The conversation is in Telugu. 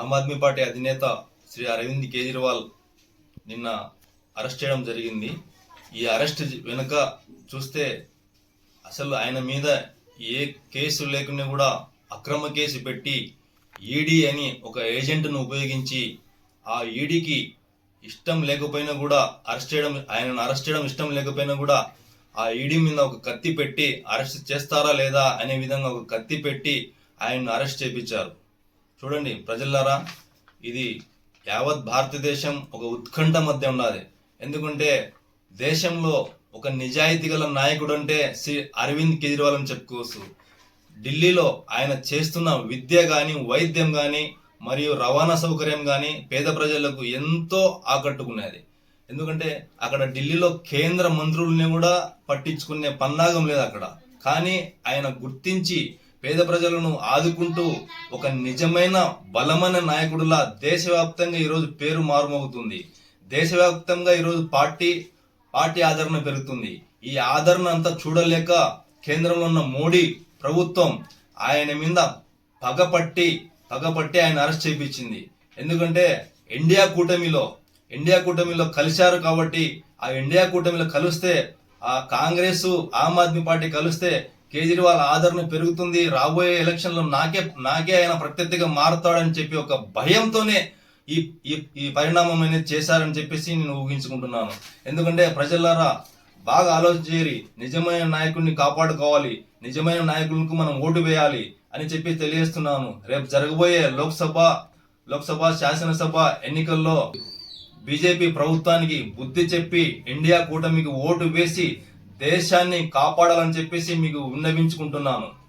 ఆమ్ ఆద్మీ పార్టీ అధినేత శ్రీ అరవింద్ కేజ్రీవాల్ నిన్న అరెస్ట్ చేయడం జరిగింది. ఈ అరెస్ట్ వెనుక చూస్తే అసలు ఆయన మీద ఏ కేసు లేకుండా కూడా అక్రమ కేసు పెట్టి ఈడీ అని ఒక ఏజెంట్ను ఉపయోగించి ఆ ఈడీకి ఇష్టం లేకపోయినా కూడా అరెస్ట్ చేయడం ఆయనను అరెస్ట్ చేయడం ఇష్టం లేకపోయినా కూడా ఆ ఈడీ మీద ఒక కత్తి పెట్టి అరెస్ట్ చేస్తారా లేదా అనే విధంగా ఒక కత్తి పెట్టి ఆయన్ను అరెస్ట్ చేపించారు. చూడండి ప్రజలారా ఇది యావత్ భారతదేశం ఒక ఉత్కంఠ మధ్య ఉన్నది. ఎందుకంటే దేశంలో ఒక నిజాయితీ గల నాయకుడు అంటే శ్రీ అరవింద్ కేజ్రీవాల్ అని చెప్పుకోవచ్చు. ఢిల్లీలో ఆయన చేస్తున్న విద్య కానీ వైద్యం కానీ మరియు రవాణా సౌకర్యం కానీ పేద ప్రజలకు ఎంతో ఆకట్టుకునేది ఎందుకంటే అక్కడ ఢిల్లీలో కేంద్ర మంత్రుల్ని కూడా పట్టించుకునే పన్నాగం లేదు అక్కడ. కానీ ఆయన గుర్తించి పేద ప్రజలను ఆదుకుంటూ ఒక నిజమైన బలమైన నాయకుడులా దేశవ్యాప్తంగా ఈరోజు పేరు మారుమవుతుంది. దేశవ్యాప్తంగా ఈరోజు పార్టీ పార్టీ ఆదరణ పెరుగుతుంది. ఈ ఆదరణ అంతా చూడలేక కేంద్రంలో ఉన్న మోడీ ప్రభుత్వం ఆయన మీద పగపట్టి పగపట్టి ఆయన అరెస్ట్ చేయించింది. ఎందుకంటే ఇండియా కూటమిలో ఇండియా కూటమిలో కలిశారు కాబట్టి ఆ ఇండియా కూటమిలో కలిస్తే ఆ కాంగ్రెస్ ఆమ్ ఆద్మీ పార్టీ కలిస్తే కేజ్రీవాల్ ఆదరణ పెరుగుతుంది. రాబోయే ఎలక్షన్లో నాకే నాకే ఆయన ప్రత్యర్థిగా మారుతాడని చెప్పి ఒక భయంతోనే ఈ ఈ ఈ పరిణామం అనేది చేశారని చెప్పేసి నేను ఊహించుకుంటున్నాను. ఎందుకంటే ప్రజలారా బాగా ఆలోచించేరి నిజమైన నాయకుడిని కాపాడుకోవాలి నిజమైన నాయకులకు మనం ఓటు వేయాలి అని చెప్పి తెలియజేస్తున్నాను. రేపు జరగబోయే లోక్సభ లోక్సభ శాసనసభ ఎన్నికల్లో బీజేపీ ప్రభుత్వానికి బుద్ధి చెప్పి ఇండియా కూటమికి ఓటు వేసి దేశాన్ని కాపాడాలని చెప్పేసి మీకు విన్నవించుకుంటున్నాను.